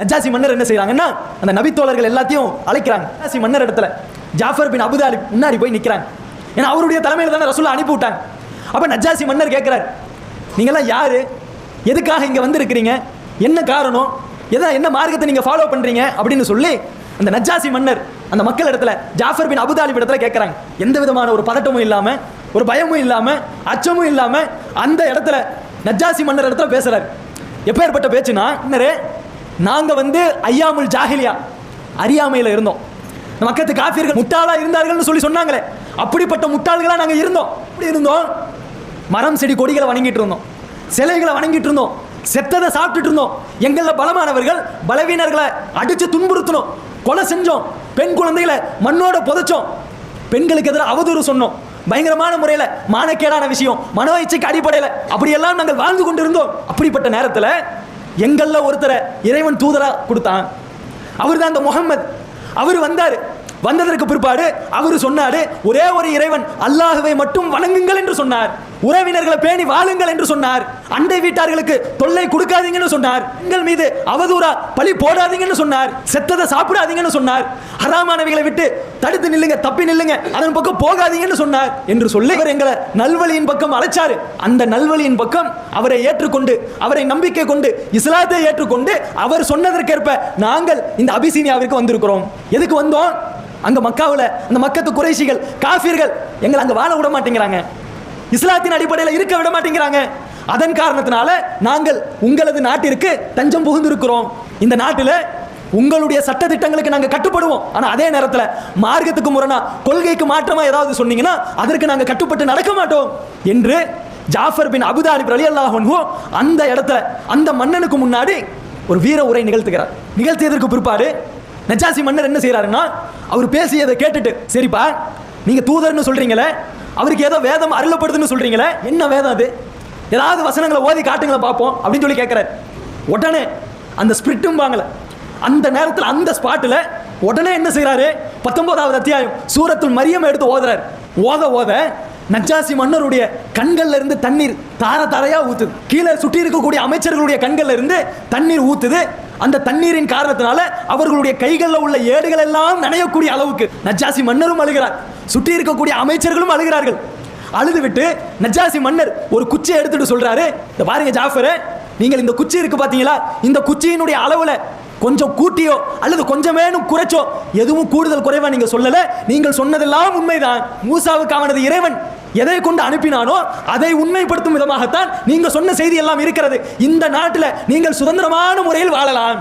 நஜாசி மன்னர் என்ன செய்கிறாங்கன்னா அந்த நபித்தோழர்கள் எல்லாத்தையும் அழைக்கிறாங்க. நஜாசி மன்னர் இடத்துல ஜாஃபர் பின் அபுதாலி முன்னாடி போய் நிற்கிறாங்க ஏன்னா அவருடைய தலைமையில் தானே ரசூலை அனுப்பி விட்டாங்க. அப்போ நஜாசி மன்னர் கேட்குறாரு நீங்களாம் யார்? எதுக்காக இங்கே வந்திருக்கிறீங்க? என்ன காரணம்? எதை என்ன மார்க்கத்தை நீங்கள் ஃபாலோ பண்ணுறீங்க அப்படின்னு சொல்லி அந்த நஜாசி மன்னர் அந்த மக்கள் இடத்துல ஜாஃபர் பின் அபுதாலிப் இடத்துல கேட்குறாங்க. எந்த விதமான ஒரு பதட்டமும் இல்லாமல் ஒரு பயமும் இல்லாமல் அச்சமும் இல்லாமல் அந்த இடத்துல நஜாசி மன்னர் இடத்துல பேசுறாரு. எப்பேற்பட்ட பேச்சுன்னா இன்னரே நாங்கள் வந்து ஐயாமுல் ஜாஹிலியா அறியாமையில் இருந்தோம். மக்கத்து காஃபியர்கள் முட்டாளாக இருந்தார்கள்னு சொல்லி சொன்னாங்களே. அப்படிப்பட்ட முட்டாள்களாக நாங்கள் இருந்தோம். அப்படி இருந்தோம்? மரம் செடி கொடிகளை வணங்கிட்டு இருந்தோம். சிலைகளை வணங்கிட்டு இருந்தோம். செத்ததை சாப்பிட்டுட்டு இருந்தோம். எங்களில் பலமானவர்கள் பலவீனர்களை அடித்து துன்புறுத்தணும் கொலை செஞ்சோம். பெண் குழந்தைகளை மண்ணோட புதைச்சோம். பெண்களுக்கு எதிராக அவதூறு சொன்னோம். பயங்கரமான முறையில் மானக்கேடான விஷயம் மனோ இச்சைக்கு அடிப்படையில் அப்படியெல்லாம் நாங்கள் வாழ்ந்து கொண்டிருந்தோம். அப்படிப்பட்ட நேரத்தில் எங்களில் ஒருத்தரை இறைவன் தூதரா கொடுத்தான். அவர் தான் அந்த முகம்மது. அவர் வந்தார். வந்ததற்கு பிற்பாடு அவர் சொன்னாரு ஒரே ஒரு இறைவன் அல்லாஹுவை மட்டும் வணங்குங்கள் என்று சொன்னார். உறவினர்களை பேணி வாழுங்கள் என்று சொன்னார். அண்டை வீட்டார்களுக்கு தொல்லை கொடுக்காதீங்கன்னு சொன்னார். எங்கள் மீது அவதூறா பழி போடாதீங்கன்னு சொன்னார். செத்ததை சாப்பிடாதீங்கன்னு சொன்னார். ஹராமானவைகளை விட்டு தடுத்து நில்லுங்க தப்பி நில்லுங்க அதன் பக்கம் போகாதீங்கன்னு சொன்னார் என்று சொல்லி அவர் எங்களை நல்வழியின் பக்கம் அழைச்சாரு. அந்த நல்வழியின் பக்கம் அவரை ஏற்றுக்கொண்டு அவரை நம்பிக்கை கொண்டு இஸ்லாத்தை ஏற்றுக்கொண்டு அவர் சொன்னதற்கேற்ப நாங்கள் இந்த அபிசீனியாவிற்கு வந்திருக்கிறோம். எதுக்கு வந்தோம்? அங்க மக்காவில் அந்த மக்கத்து குறைசிகள் காஃபியர்கள் எங்களை அங்க வாழ விட மாட்டேங்கிறாங்க. இஸ்லாத்தின் அடிப்படையில் இருக்க விட மாட்டேங்கிறாங்க. அதன் காரணத்தினால நாங்கள் உங்களது நாட்டிற்கு தஞ்சம் புகுந்திருக்கிறோம். இந்த நாட்டில் உங்களுடைய சட்ட திட்டங்களுக்கு நாங்கள் கட்டுப்படுவோம். ஆனால் அதே நேரத்தில் மார்க்கத்துக்கு முரணா கொள்கைக்கு மாற்றமாக ஏதாவது சொன்னீங்கன்னா அதற்கு நாங்கள் கட்டுப்பட்டு நடக்க மாட்டோம் என்று ஜாஃபர் பின் அபுதாலிப் அலி அல்லாஹன்ஹோ அந்த இடத்துல அந்த மன்னனுக்கு முன்னாடி ஒரு வீர உரை நிகழ்த்துகிறார். நிகழ்த்தியதற்கு பிற்பாடு நஜாசி மன்னர் என்ன செய்கிறாருன்னா அவர் பேசியதை கேட்டுட்டு சரிப்பா நீங்கள் தூதர்னு சொல்கிறீங்களே அவருக்கு ஏதோ வேதம் அருளப்படுதுன்னு சொல்கிறீங்களே என்ன வேதம் அது? ஏதாவது வசனங்களை ஓதி காட்டுங்களை பார்ப்போம் அப்படின்னு சொல்லி கேட்குறாரு உடனே அந்த ஸ்பிரிட்டும் வாங்கல. அந்த நேரத்தில் அந்த ஸ்பாட்டில் உடனே என்ன செய்கிறாரு பத்தொன்பதாவது அத்தியாயம் சூரத்துள் மரியம் எடுத்து ஓதுறாரு. ஓத ஓத நஜாசி மன்னருடைய கண்கள்ல இருந்து தண்ணீர் தார தாரையா ஊத்துது. கீழே சுற்றி இருக்கக்கூடிய அமைச்சர்களுடைய கண்கள்ல இருந்து தண்ணீர் ஊத்துது. அந்த தண்ணீரின் காரணத்தினால அவர்களுடைய கைகளில் உள்ள ஏடுகள் எல்லாம் நனையக்கூடிய அளவுக்கு நஜாசி மன்னரும் அழுகிறார். சுற்றி இருக்கக்கூடிய அமைச்சர்களும் அழுகிறார்கள். அழுது விட்டு நஜாசி மன்னர் ஒரு குச்சியை எடுத்துட்டு சொல்றாரு இந்த பாருங்க ஜாஃபர் நீங்கள் இந்த குச்சி இருக்கு பாத்தீங்களா? இந்த குச்சியினுடைய அளவுல கொஞ்சம் கூட்டியோ அல்லது கொஞ்சமேனும் குறைச்சோ எதுவும் கூடுதல் குறைவா நீங்க சொல்லல. நீங்கள் சொன்னதெல்லாம் உண்மைதான். மூசாவுக்கு அவனது இறைவன் எதை கொண்டு அனுப்பினானோ அதை உண்மைப்படுத்தும் விதமாகத்தான் நீங்கள் சொன்ன செய்தி எல்லாம் இருக்கிறது. இந்த நாட்டில் நீங்கள் சுதந்திரமான முறையில் வாழலாம்.